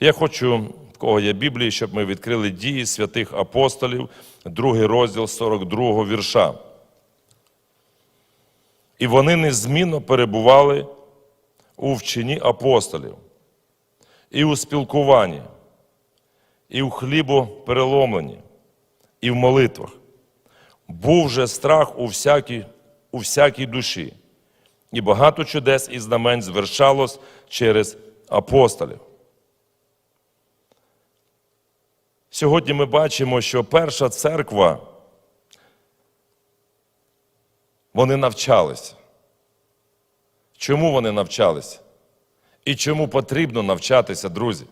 Я хочу, в кого є Біблії, щоб ми відкрили дії святих апостолів, другий розділ 42 вірша. І вони незмінно перебували у вченні апостолів, і у спілкуванні, і у хлібопереломленні, і в молитвах. Був же страх у всякій, у всякій душі, і багато чудес і знамень звершалось через апостолів. Сьогодні ми бачимо, що перша церква, вони навчалися. Чому вони навчалися? І чому потрібно навчатися, друзі?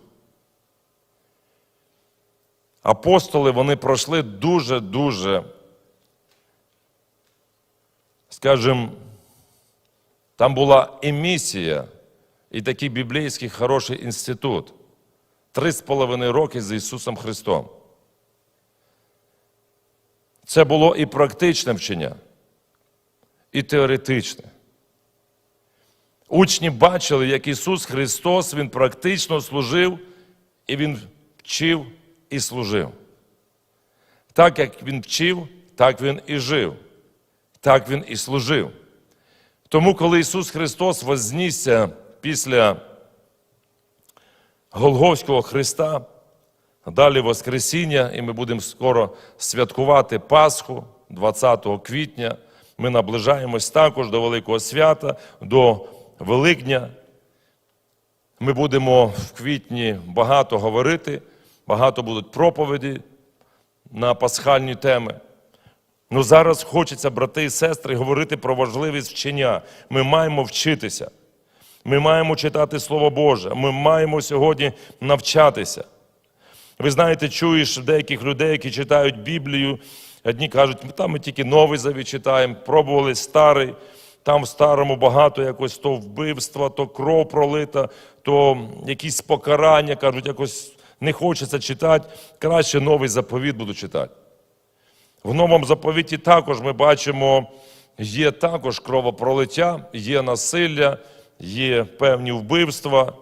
Апостоли вони пройшли дуже-дуже, скажімо, там була і місія, і такий біблійський хороший інститут. Три з половиною роки з Ісусом Христом. Це було і практичне вчення, і теоретичне. Учні бачили, як Ісус Христос Він практично служив, і Він вчив і служив. Так як Він вчив, так Він і жив, так Він і служив. Тому, коли Ісус Христос вознісся після Голговського Христа, далі Воскресіння, і ми будемо скоро святкувати Пасху 20 квітня. Ми наближаємось також до Великого свята, до Великдня. Ми будемо в квітні багато говорити, багато будуть проповіді на пасхальні теми. Ну зараз хочеться, брати і сестри, говорити про важливість вчення. Ми маємо вчитися. Ми маємо читати Слово Боже. Ми маємо сьогодні навчатися. Ви знаєте, чуєш деяких людей, які читають Біблію. Одні кажуть, там ми тільки новий завіт читаємо, пробували старий. Там в старому багато якось то вбивства, то кров пролита, то якісь покарання, кажуть, якось не хочеться читати. Краще новий заповіт буду читати. В новому заповіті також ми бачимо, є також кровопролиття, є насилля, є певні вбивства.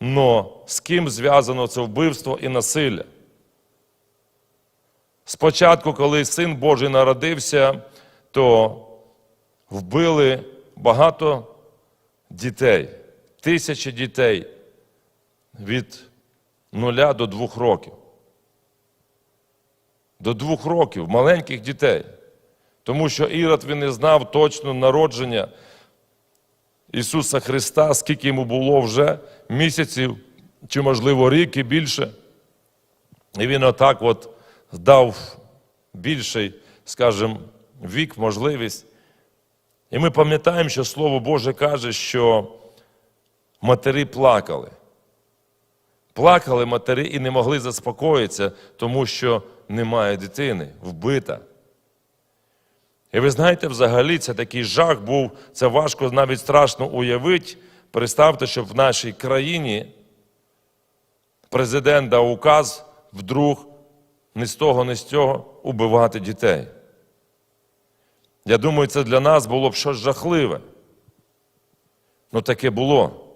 Но з ким зв'язано це вбивство і насилля? Спочатку, коли син Божий народився, то вбили багато дітей, тисячі дітей від нуля до двох років. До двох років маленьких дітей. Тому що Ірод він не знав точно народження Ісуса Христа, скільки йому було вже місяців, чи, можливо, рік і більше. І він отак от дав більший, скажімо, вік, можливість. І ми пам'ятаємо, що Слово Боже каже, що матері плакали. Плакали матері і не могли заспокоїтися, тому що немає дитини, вбита. І ви знаєте, взагалі це такий жах був, це важко навіть страшно уявити. Представте, щоб в нашій країні президент дав указ вдруг ні з того, ні з цього убивати дітей. Я думаю, це для нас було б щось жахливе. Ну таке було.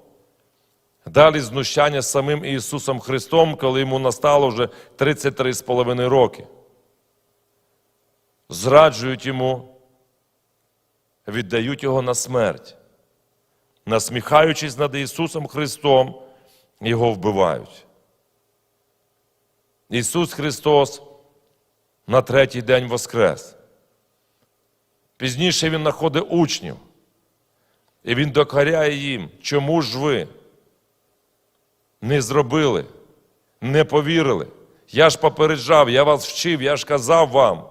Далі знущання з самим Ісусом Христом, коли йому настало вже 33,5 роки. Зраджують йому, віддають його на смерть. Насміхаючись над Ісусом Христом, його вбивають. Ісус Христос на третій день воскрес. Пізніше Він знаходить учнів, і Він докоряє їм, чому ж ви не зробили, не повірили. Я ж попереджав, я вас вчив, я ж казав вам,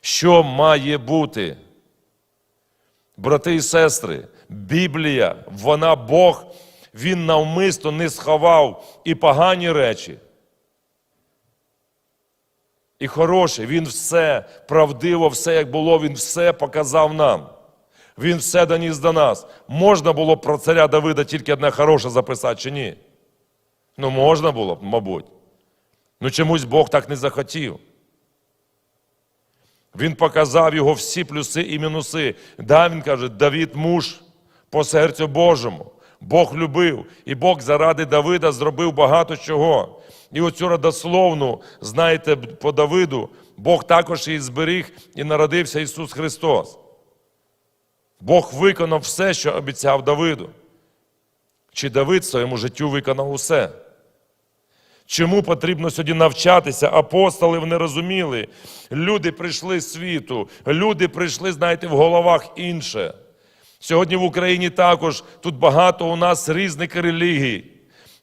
що має бути. Брати і сестри, Біблія, вона Бог, Він навмисно не сховав і погані речі. І хороше, Він все правдиво, все як було, Він все показав нам. Він все доніс до нас. Можна було про царя Давида тільки одне хороше записати чи ні? Ну, можна було б, мабуть. Ну чомусь Бог так не захотів. Він показав його всі плюси і мінуси. Да, він каже, Давід муж по серцю Божому, Бог любив, і Бог заради Давида зробив багато чого. І оцю родословну, знаєте, по Давиду, Бог також її зберіг і народився Ісус Христос. Бог виконав все, що обіцяв Давиду. Чи Давид в своєму життю виконав усе? Чому потрібно сьогодні навчатися? Апостоли не розуміли. Люди прийшли з світу, люди прийшли, знаєте, в головах інше. Сьогодні в Україні також тут багато у нас різних релігій.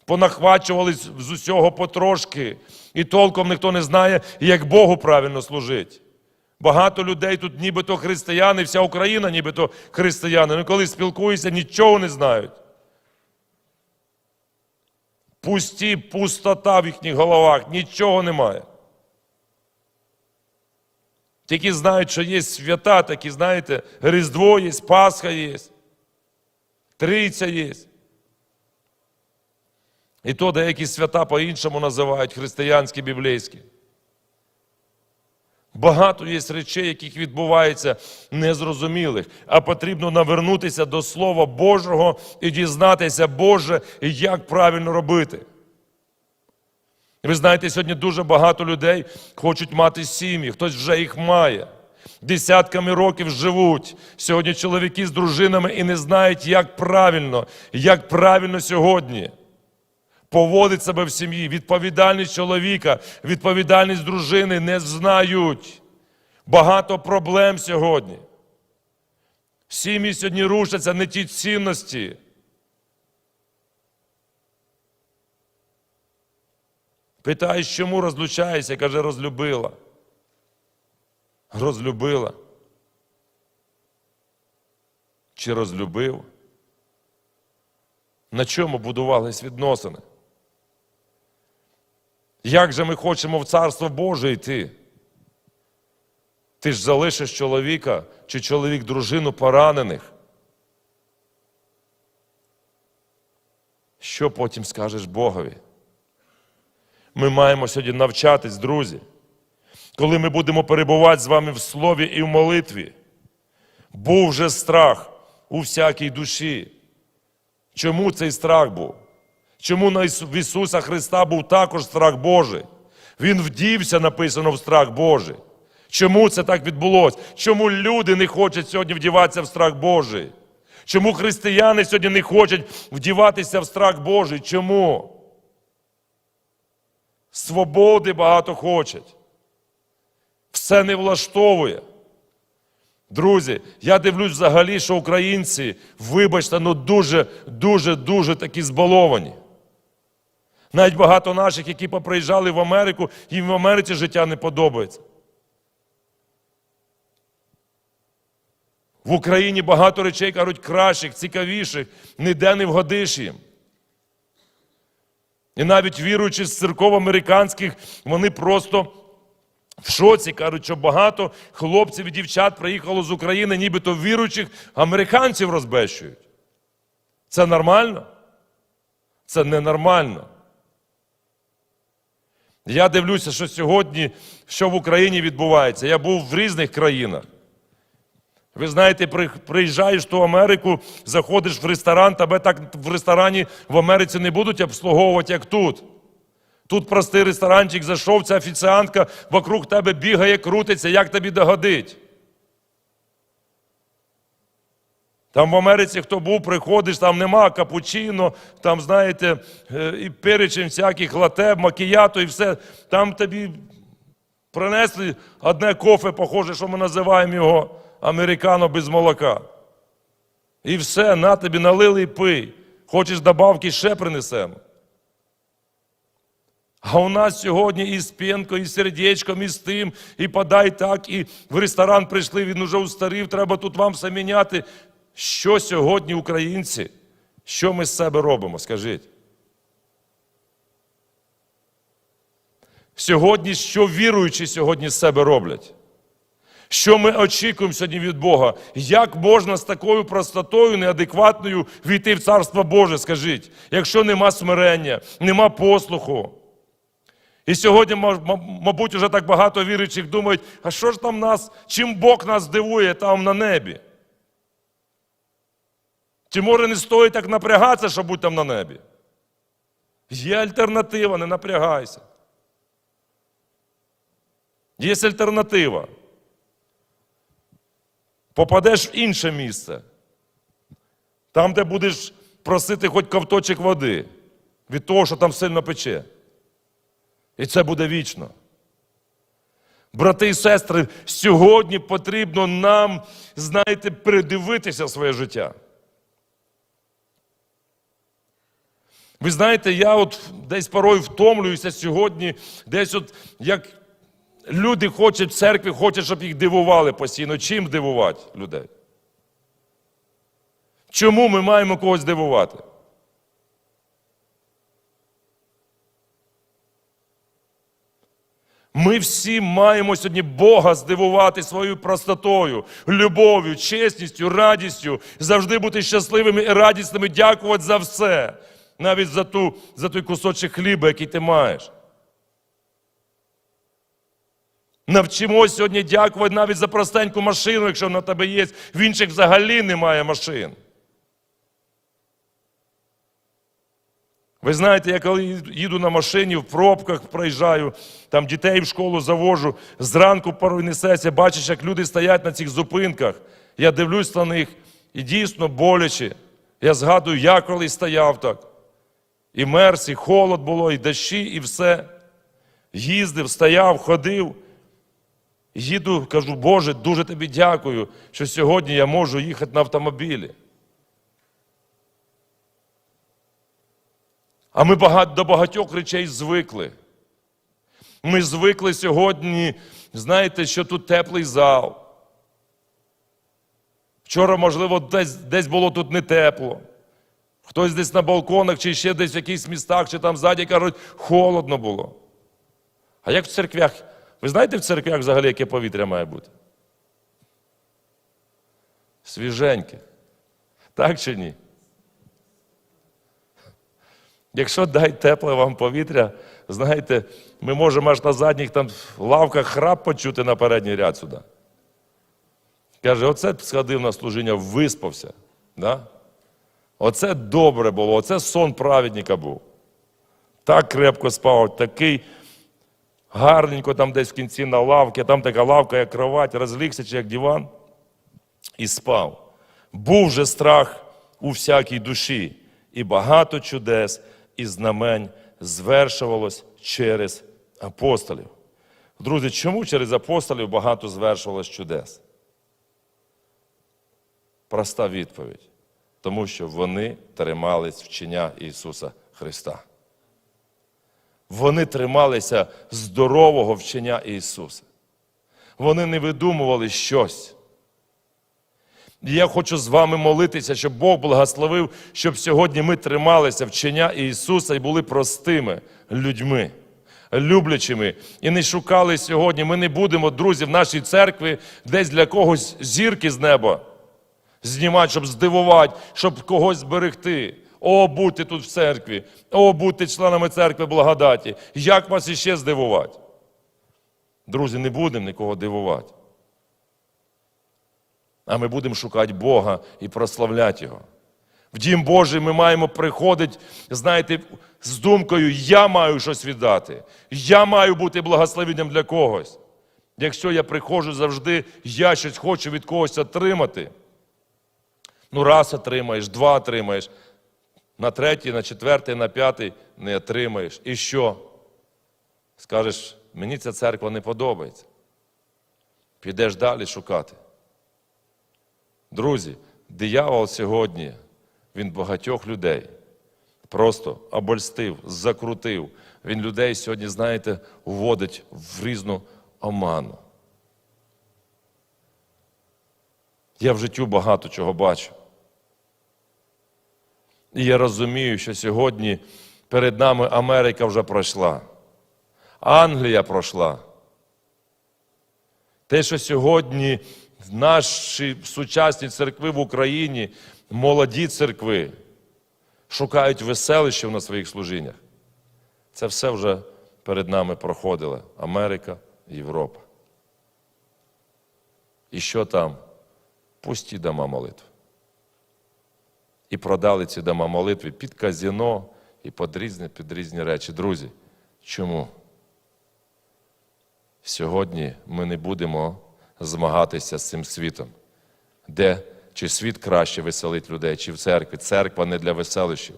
Понахвачувались з усього потрошки, і толком ніхто не знає, як Богу правильно служити. Багато людей тут нібито християни, вся Україна нібито християни. Ну коли спілкуються, нічого не знають. Пусті, пустота в їхніх головах, нічого немає. Тільки знають, що є свята, такі, знаєте, Різдво є, Пасха є, Триця є. І то деякі свята по-іншому називають християнські, біблійські. Багато є речей, яких відбувається незрозумілих, а потрібно навернутися до Слова Божого і дізнатися, Боже, як правильно робити. Ви знаєте, сьогодні дуже багато людей хочуть мати сім'ї, хтось вже їх має. Десятками років живуть. Сьогодні чоловіки з дружинами і не знають, як правильно, як правильно сьогодні поводить себе в сім'ї. Відповідальність чоловіка, відповідальність дружини не знають. Багато проблем сьогодні. Сім'ї сьогодні рушаться не ті цінності. Питаєш, чому розлучаєшся? Каже, розлюбила. Розлюбила. Чи розлюбив? На чому будувались відносини? Як же ми хочемо в Царство Боже йти? Ти ж залишиш чоловіка чи чоловік дружину поранених. Що потім скажеш Богові? Ми маємо сьогодні навчатись, друзі. Коли ми будемо перебувати з вами в слові і в молитві, був же страх у всякій душі. Чому цей страх був? Чому на Ісуса Христа був також страх Божий? Він вдівся, написано в страх Божий. Чому це так відбулося? Чому люди не хочуть сьогодні вдіватися в страх Божий? Чому християни сьогодні не хочуть вдіватися в страх Божий? Чому? Свободи багато хочуть. Все не влаштовує. Друзі, я дивлюсь взагалі, що українці, вибачте, ну дуже, дуже, дуже такі збаловані. Навіть багато наших, які поприїжджали в Америку, їм в Америці життя не подобається. В Україні багато речей кажуть кращих, цікавіших, ніде не вгодиш їм. І навіть віруючи з церков американських, вони просто в шоці кажуть, що багато хлопців і дівчат приїхало з України, нібито віруючих американців розбещують. Це нормально? Це ненормально. Я дивлюся, що сьогодні, що в Україні відбувається. Я був в різних країнах. Ви знаєте, приїжджаєш в ту Америку, заходиш в ресторан, тебе так в ресторані в Америці не будуть обслуговувати, як тут. Тут простий ресторанчик зайшов, ця офіціантка вокруг тебе бігає, крутиться, як тобі догодить. Там в Америці хто був, приходиш, там нема капучино, там, знаєте, е, і перечень всяких лате, макіято і все. Там тобі принесли одне кофе, похоже, що ми називаємо його американо без молока. І все, на тобі налили і пий. Хочеш добавки, ще принесемо. А у нас сьогодні і з п'янкою, і з сердечком, і з тим, і подай так, і в ресторан прийшли, він уже устарів, треба тут вам все міняти. Що сьогодні українці? Що ми з себе робимо, скажіть? Сьогодні, що віруючі сьогодні з себе роблять? Що ми очікуємо сьогодні від Бога? Як можна з такою простотою, неадекватною війти в Царство Боже, скажіть, якщо нема смирення, нема послуху? І сьогодні, ма- ма- мабуть, вже так багато віруючих думають, а що ж там нас, чим Бог нас дивує там на небі? Чи може не стоїть так напрягатися, щоб бути там на небі? Є альтернатива, не напрягайся. Є альтернатива. Попадеш в інше місце. Там, де будеш просити хоч ковточок води від того, що там сильно пече. І це буде вічно. Брати і сестри, сьогодні потрібно нам, знаєте, передивитися своє життя. Ви знаєте, я от десь порой втомлююся сьогодні, десь от як люди хочуть в церкві, хочуть, щоб їх дивували постійно. Чим дивувати людей? Чому ми маємо когось дивувати? Ми всі маємо сьогодні Бога здивувати своєю простотою, любов'ю, чесністю, радістю, завжди бути щасливими і радісними, дякувати за все, навіть за, ту, за той кусочок хліба, який ти маєш. Навчимося сьогодні дякувати навіть за простеньку машину, якщо вона в тебе є. В інших взагалі немає машин. Ви знаєте, я коли їду на машині, в пробках проїжджаю, там дітей в школу завожу, зранку порой несеться, бачиш, як люди стоять на цих зупинках. Я дивлюсь на них і дійсно боляче. Я згадую, я коли стояв так. І мерз, і холод було, і дощі, і все. Їздив, стояв, ходив. Їду, кажу, Боже, дуже тобі дякую, що сьогодні я можу їхати на автомобілі. А ми до багатьох речей звикли. Ми звикли сьогодні, знаєте, що тут теплий зал. Вчора, можливо, десь, десь було тут не тепло. Хтось десь на балконах, чи ще десь в якихось містах, чи там ззаді кажуть, холодно було. А як в церквях? Ви знаєте в церквях взагалі, яке повітря має бути? Свіженьке. Так чи ні? Якщо дай тепле вам повітря, знаєте, ми можемо аж на задніх там лавках храп почути на передній ряд сюди. Каже, оце сходив на служіння, виспався. Да? Оце добре було, оце сон праведника був. Так крепко спав, такий гарненько там десь в кінці на лавці, там така лавка, як кровать, розлігся чи як диван, і спав. Був же страх у всякій душі, і багато чудес і знамень звершувалось через апостолів. Друзі, чому через апостолів багато звершувалось чудес? Проста відповідь. Тому що вони тримались вчення Ісуса Христа. Вони трималися здорового вчення Ісуса. Вони не видумували щось. І я хочу з вами молитися, щоб Бог благословив, щоб сьогодні ми трималися вчення Ісуса і були простими людьми, люблячими. І не шукали сьогодні. Ми не будемо, друзі, в нашій церкві десь для когось зірки з неба знімати, щоб здивувати, щоб когось зберегти. О, будьте тут в церкві, о, будьте членами церкви благодаті. Як вас іще здивувати? Друзі, не будемо нікого дивувати. А ми будемо шукати Бога і прославляти Його. В Дім Божий ми маємо приходити, знаєте, з думкою, я маю щось віддати, я маю бути благословенням для когось. Якщо я приходжу завжди, я щось хочу від когось отримати. Ну, раз отримаєш, два отримаєш, на третій, на четвертий, на п'ятий не отримаєш. І що? Скажеш, мені ця церква не подобається. Підеш далі шукати. Друзі, диявол сьогодні, він багатьох людей просто обольстив, закрутив. Він людей сьогодні, знаєте, вводить в різну оману. Я в життю багато чого бачу. І я розумію, що сьогодні перед нами Америка вже пройшла, Англія пройшла. Те, що сьогодні наші сучасні церкви в Україні, молоді церкви, шукають веселище на своїх служіннях. Це все вже перед нами проходило Америка, Європа. І що там? Пусті дома молитв. І продали ці дома молитви під казіно і під різні, під різні речі. Друзі, чому? Сьогодні ми не будемо змагатися з цим світом, де чи світ краще веселить людей, чи в церкві. Церква не для веселищів.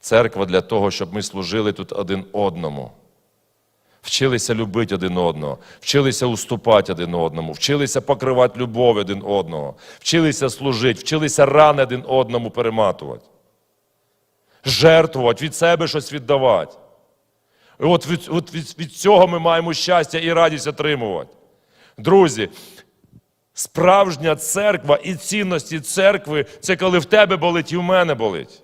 Церква для того, щоб ми служили тут один одному. Вчилися любити один одного, вчилися уступати один одному, вчилися покривати любов один одного, вчилися служити, вчилися рани один одному перематувати, жертвувати, від себе щось віддавати. І от від, от від, від цього ми маємо щастя і радість отримувати. Друзі, справжня церква і цінності церкви це коли в тебе болить і в мене болить.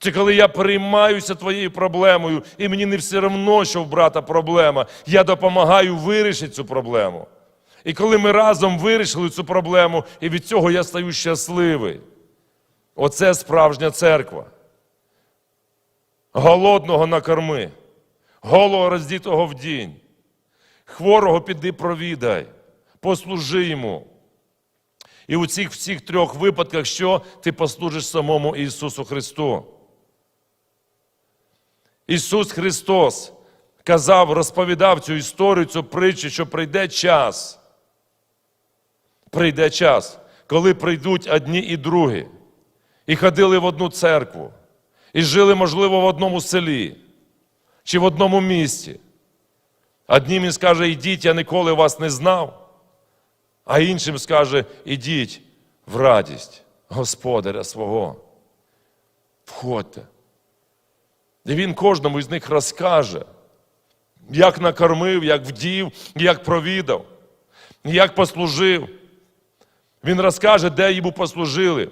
Це коли я переймаюся твоєю проблемою, і мені не все одно, що в брата проблема. Я допомагаю вирішити цю проблему. І коли ми разом вирішили цю проблему, і від цього я стаю щасливий. Оце справжня церква. Голодного накорми, голого роздітого в вдінь, хворого піди провідай, послужи йому. І у цих всіх трьох випадках, що ти послужиш самому Ісусу Христу. Ісус Христос казав, розповідав цю історію, цю притчу, що прийде час. Прийде час, коли прийдуть одні і другі, і ходили в одну церкву, і жили, можливо, в одному селі чи в одному місті. Одним він скаже, ідіть, я ніколи вас не знав, а іншим скаже, ідіть в радість Господаря свого. Входьте. І він кожному із них розкаже, як накормив, як вдів, як провідав, як послужив. Він розкаже, де йому послужили.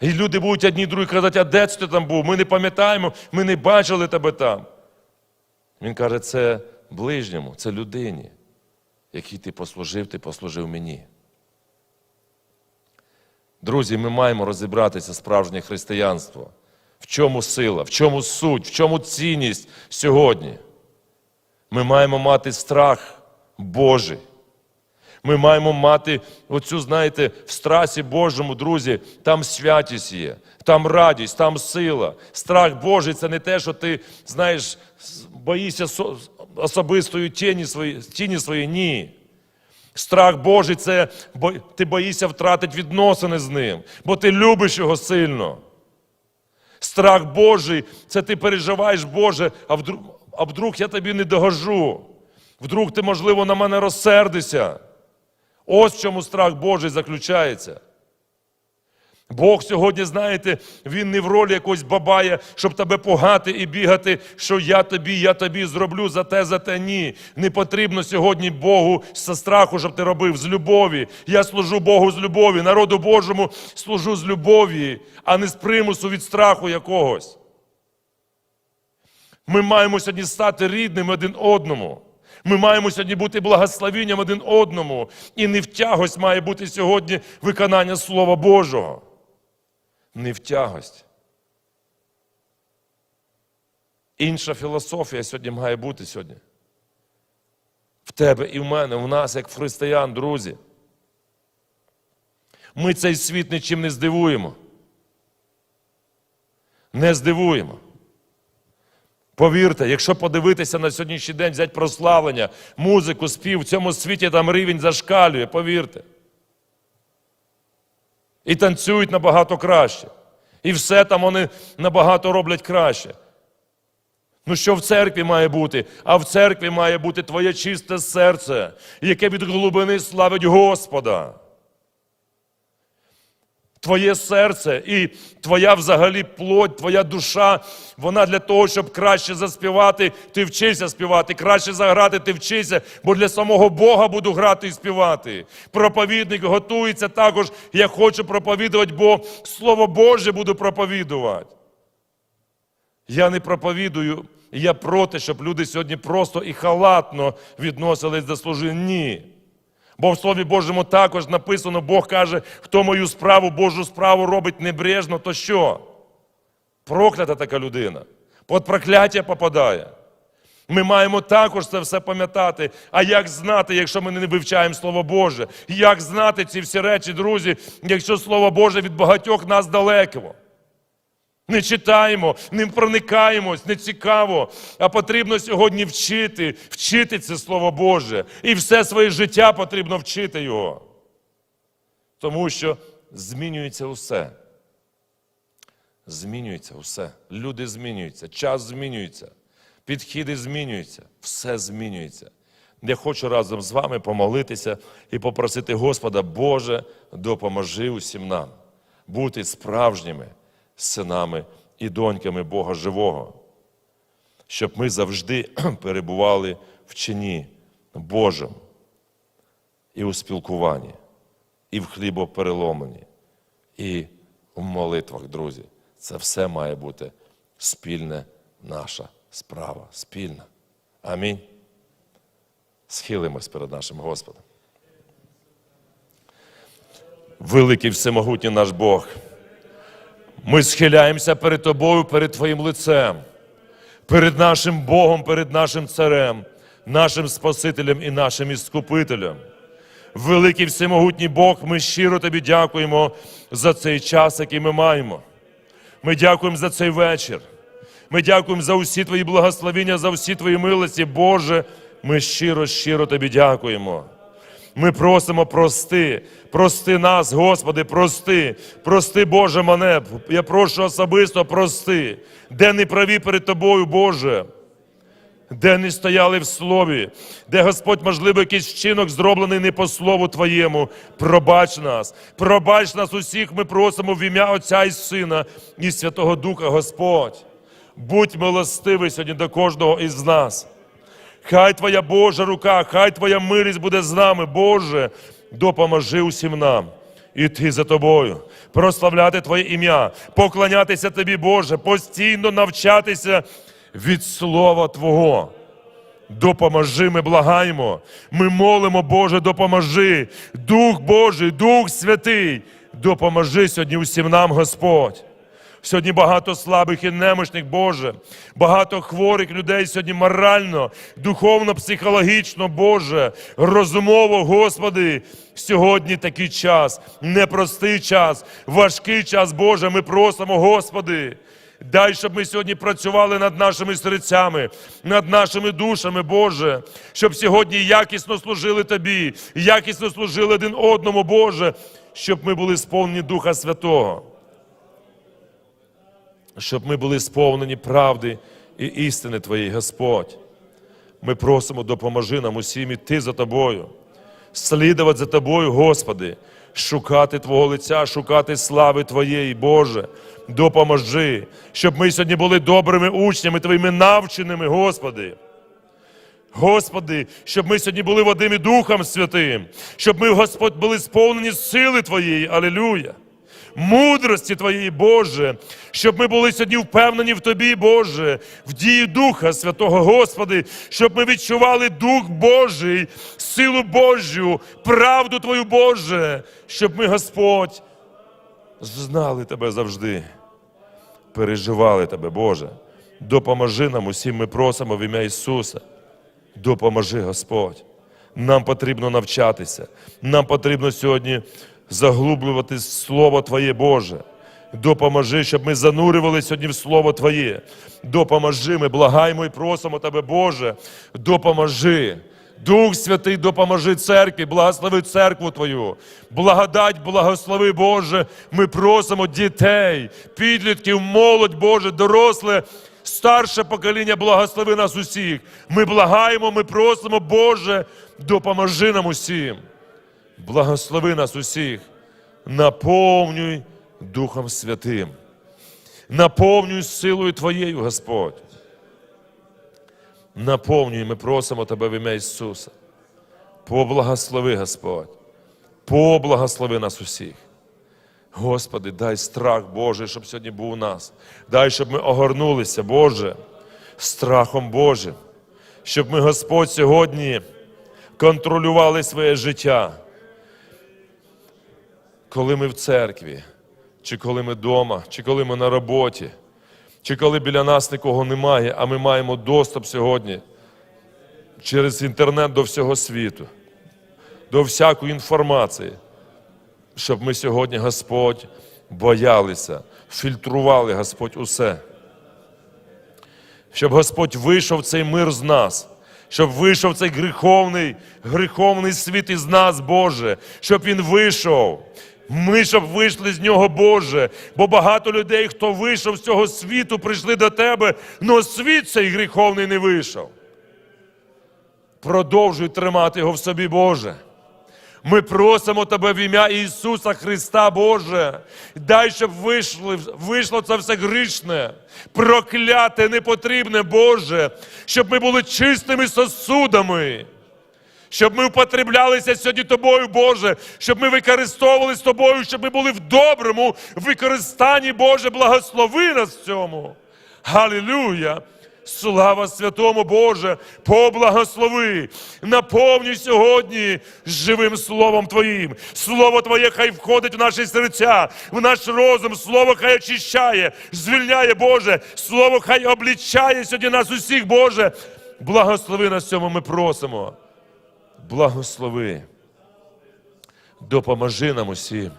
І люди будуть одні другі казати, а де ти там був? Ми не пам'ятаємо, ми не бачили тебе там. Він каже, це ближньому, це людині, якій ти послужив, ти послужив мені. Друзі, ми маємо розібратися справжнє християнство. В чому сила, в чому суть, в чому цінність сьогодні? Ми маємо мати страх Божий. Ми маємо мати оцю, знаєте, в страсі Божому, друзі, там святість є, там радість, там сила. Страх Божий це не те, що ти, знаєш, боїшся особистої тіні своєї, тіні своєї. Ні. Страх Божий це ти боїшся втратити відносини з ним, бо ти любиш його сильно. Страх Божий це ти переживаєш, Боже, а вдруг, а вдруг я тобі не догожу. Вдруг ти, можливо, на мене розсердишся. Ось в чому страх Божий заключається. Бог сьогодні, знаєте, Він не в ролі якогось бабая, щоб тебе пугати і бігати, що я тобі, я тобі зроблю за те, за те. Ні. Не потрібно сьогодні Богу зі страху, щоб ти робив з любові. Я служу Богу з любові, народу Божому служу з любові, а не з примусу від страху якогось. Ми маємо сьогодні стати рідними один одному. Ми маємо сьогодні бути благословенням один одному. І не в має бути сьогодні виконання Слова Божого. Не в тягость. Інша філософія сьогодні має бути сьогодні. В тебе і в мене, в нас, як в християн, друзі. Ми цей світ нічим не здивуємо. Не здивуємо. Повірте, якщо подивитися на сьогоднішній день, взяти прославлення, музику, спів, в цьому світі там рівень зашкалює, повірте. І танцюють набагато краще. І все там вони набагато роблять краще. Ну що в церкві має бути? А в церкві має бути твоє чисте серце, яке від глибини славить Господа. Твоє серце і твоя взагалі плоть, твоя душа, вона для того, щоб краще заспівати, ти вчися співати, краще заграти, ти вчися, бо для самого Бога буду грати і співати. Проповідник готується також, я хочу проповідувати, бо Слово Боже буду проповідувати. Я не проповідую, я проти, щоб люди сьогодні просто і халатно відносились до служіння. Ні. Бо в Слові Божому також написано, Бог каже, хто мою справу, Божу справу робить небрежно, то що? Проклята така людина. Під прокляття попадає. Ми маємо також це все пам'ятати. А як знати, якщо ми не вивчаємо Слово Боже? Як знати ці всі речі, друзі, якщо Слово Боже від багатьох нас далеко? Не читаємо, не проникаємось, не цікаво. А потрібно сьогодні вчити, вчити це Слово Боже. І все своє життя потрібно вчити його. Тому що змінюється усе. Змінюється усе. Люди змінюються, час змінюється, підхіди змінюються, все змінюється. Я хочу разом з вами помолитися і попросити Господа, Боже, допоможи усім нам бути справжніми синами і доньками Бога Живого, щоб ми завжди перебували в чині Божому і у спілкуванні, і в хлібопереломленні, і в молитвах, друзі. Це все має бути спільна наша справа, спільна. Амінь. Схилимось перед нашим Господом. Великий всемогутній наш Бог. Ми схиляємося перед Тобою, перед Твоїм лицем, перед нашим Богом, перед нашим Царем, нашим Спасителем і нашим Іскупителем. Великий всемогутній Бог, ми щиро Тобі дякуємо за цей час, який ми маємо. Ми дякуємо за цей вечір. Ми дякуємо за усі Твої благословення, за всі Твої милості. Боже, ми щиро, щиро Тобі дякуємо. Ми просимо прости, прости нас, Господи, прости, прости, Боже, мене. Я прошу особисто прости, де не праві перед Тобою, Боже, де не стояли в слові, де Господь, можливо, якийсь вчинок зроблений не по слову Твоєму. Пробач нас, пробач нас усіх, ми просимо в ім'я Отця і Сина і Святого Духа, Господь. Будь милостивий сьогодні до кожного із нас. Хай Твоя Божа рука, хай Твоя милість буде з нами, Боже, допоможи усім нам. Іти за тобою, прославляти Твоє ім'я, поклонятися Тобі, Боже, постійно навчатися від Слова Твого. Допоможи, ми благаємо. Ми молимо, Боже, допоможи. Дух Божий, Дух Святий, допоможи сьогодні усім нам, Господь. Сьогодні багато слабих і немощних, Боже, багато хворих людей сьогодні морально, духовно, психологічно, Боже, розумово, Господи. Сьогодні такий час, непростий час, важкий час, Боже. Ми просимо, Господи. Дай, щоб ми сьогодні працювали над нашими серцями, над нашими душами, Боже, щоб сьогодні якісно служили Тобі, якісно служили один одному, Боже, щоб ми були сповнені Духа Святого щоб ми були сповнені правди і істини Твоєї, Господь. Ми просимо, допоможи нам усім іти за Тобою, слідувати за Тобою, Господи, шукати Твого лиця, шукати слави Твоєї, Боже. Допоможи, щоб ми сьогодні були добрими учнями, Твоїми навченими, Господи. Господи, щоб ми сьогодні були Вадим і Духом Святим, щоб ми, Господь, були сповнені сили Твоєї, Алілюя мудрості Твоєї, Боже, щоб ми були сьогодні впевнені в Тобі, Боже, в дії Духа Святого, Господи, щоб ми відчували Дух Божий, силу Божу, правду Твою, Боже, щоб ми, Господь, знали Тебе завжди, переживали Тебе, Боже. Допоможи нам усім, ми просимо в ім'я Ісуса. Допоможи, Господь. Нам потрібно навчатися. Нам потрібно сьогодні заглублювати Слово Твоє Боже. Допоможи, щоб ми занурювали сьогодні в Слово Твоє. Допоможи, ми благаємо і просимо Тебе, Боже, допоможи. Дух Святий, допоможи церкві, благослови церкву Твою. Благодать, благослови, Боже. Ми просимо дітей, підлітків, молодь, Боже, доросле, старше покоління, благослови нас усіх. Ми благаємо, ми просимо, Боже, допоможи нам усім. Благослови нас усіх, наповнюй Духом Святим, наповнюй силою Твоєю, Господь. Наповнюй, ми просимо Тебе в ім'я Ісуса. Поблагослови, Господь, поблагослови нас усіх. Господи, дай страх Божий, щоб сьогодні був у нас. Дай, щоб ми огорнулися, Боже, страхом Божим, щоб ми, Господь, сьогодні контролювали своє життя коли ми в церкві, чи коли ми вдома, чи коли ми на роботі, чи коли біля нас нікого немає, а ми маємо доступ сьогодні через інтернет до всього світу, до всякої інформації, щоб ми сьогодні, Господь, боялися, фільтрували, Господь, усе. Щоб Господь вийшов цей мир з нас, щоб вийшов цей гріховний, гріховний світ із нас, Боже, щоб він вийшов. Ми щоб вийшли з нього, Боже, бо багато людей, хто вийшов з цього світу, прийшли до Тебе, але світ цей гріховний не вийшов. Продовжуй тримати його в собі, Боже. Ми просимо Тебе в ім'я Ісуса Христа, Боже. Дай, щоб вийшло, вийшло це все грішне, прокляте, непотрібне, Боже, щоб ми були чистими сосудами. Щоб ми употреблялися сьогодні тобою, Боже, щоб ми використовували з тобою, щоб ми були в доброму використанні, Боже, благослови нас в цьому. Галилюя! Слава святому Боже, поблагослови, наповнюй сьогодні живим Словом Твоїм. Слово Твоє хай входить в наші серця, в наш розум, Слово хай очищає, звільняє Боже, Слово хай облічає сьогодні нас усіх, Боже. Благослови нас цьому ми просимо. Благослови. Допоможи нам усім.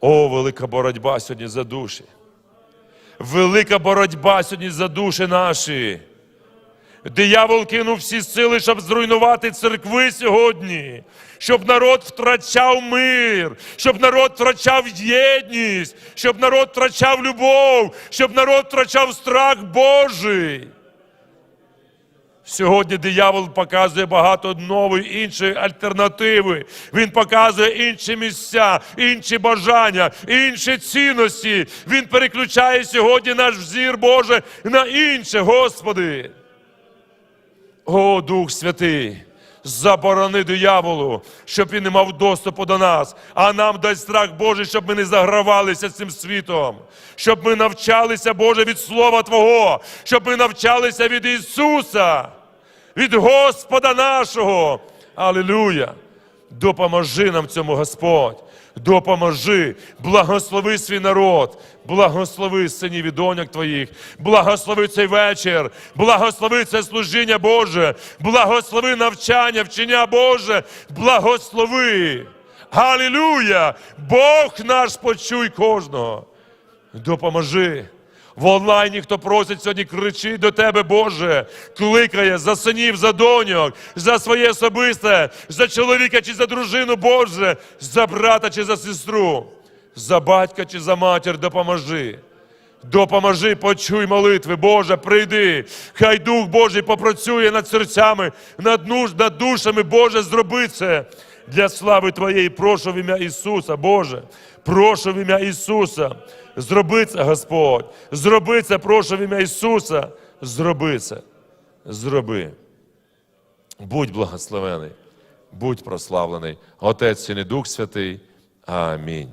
О, велика боротьба сьогодні за душі. Велика боротьба сьогодні за душі наші. Диявол кинув всі сили, щоб зруйнувати церкви сьогодні, щоб народ втрачав мир, щоб народ втрачав єдність, щоб народ втрачав любов, щоб народ втрачав страх Божий. Сьогодні диявол показує багато нової іншої альтернативи. Він показує інші місця, інші бажання, інші цінності. Він переключає сьогодні наш взір, Боже, на інше, Господи. О, Дух Святий, заборони дияволу, щоб він не мав доступу до нас, а нам дай страх Божий, щоб ми не загравалися цим світом, щоб ми навчалися, Боже, від Слова Твого, щоб ми навчалися від Ісуса, від Господа нашого. Алілуя! Допоможи нам цьому, Господь. Допоможи, благослови свій народ, благослови синів і доньок твоїх, благослови цей вечір, благослови це служіння Боже, благослови навчання, вчення Боже, благослови. Галілюя! Бог наш почуй кожного. Допоможи. В онлайні, хто просить сьогодні, кричить до тебе, Боже, кликає за синів, за доньок, за своє особисте, за чоловіка чи за дружину, Боже, за брата чи за сестру, за батька чи за матір, допоможи. Допоможи, почуй молитви, Боже, прийди. Хай Дух Божий попрацює над серцями, над, нуж, над душами, Боже, зроби це для слави Твоєї. Прошу в ім'я Ісуса, Боже, прошу в ім'я Ісуса. Зроби це, Господь. Зроби це, прошу в ім'я Ісуса. Зроби це. Зроби. Будь благословений, будь прославлений. Отець і Дух Святий. Амінь.